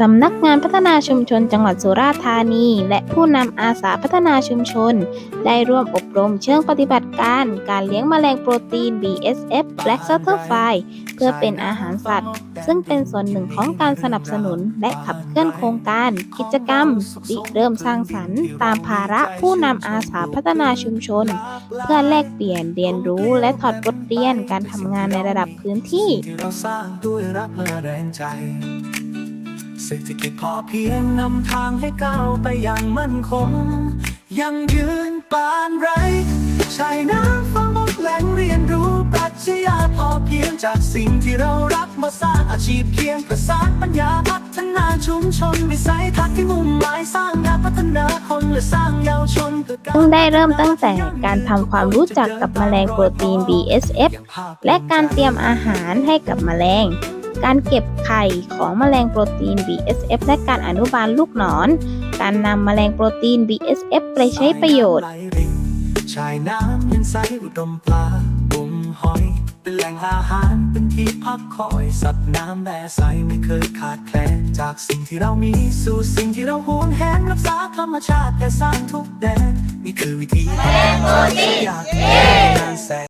สำนักงานพัฒนาชุมชนจังหวัดสุราษฎร์ธานี และผู้นำอาสาพัฒนาชุมชน ได้ร่วมอบรมเชิงปฏิบัติการ การเลี้ยงแมลงโปรตีน BSF Black Butterfly เพื่อเป็นอาหารสัตว์ ซึ่งเป็นส่วนหนึ่งของการสนับสนุน และขับเคลื่อนโครงการ กิจกรรมริเริ่มสร้างสรรค์ ตามภาระผู้นำอาสาพัฒนาชุมชน เพื่อแลกเปลี่ยนเรียนรู้ และถอดบทเรียนการทำงานในระดับพื้นที่ เศรษฐกิจพอเพียงนำทางให้ก้าวไปอย่างมั่นคง ยังยืนปานไรใช้น้ำฟังบทแหล่งเรียนรู้ปรัชญาพอเพียงจากสิ่งที่เรารักมาสร้างอาชีพเพียงประสานปัญญาพัฒนาชุมชนวิสัยทัศน์ที่มุ่งหมายสร้างงานพัฒนาคนและสร้างเยาวชนเพิ่งได้เริ่มตั้งแต่การทำความรู้จักกับแมลงโปรตีน BSF และการเตรียมอาหารให้กับแมลง การเก็บไข่ของแมลงโปรตีน BSF และการอนุบาลลูกหนอน การนำแมลงโปรตีน BSF ไปใช้ประโยชน์ ชายน้ำยังใสอุดมปลาบุมหอย เป็นแหล่งอาหารเป็นที่พักคอย สัตว์น้ำแม่ใสไม่เคยขาดแคลนจากสิ่งที่เรามีสู่สิ่งที่เราหวงแหนรักษาธรรมชาติแต่สร้างทุกแดนนี่คือวิธีอยากงานแสน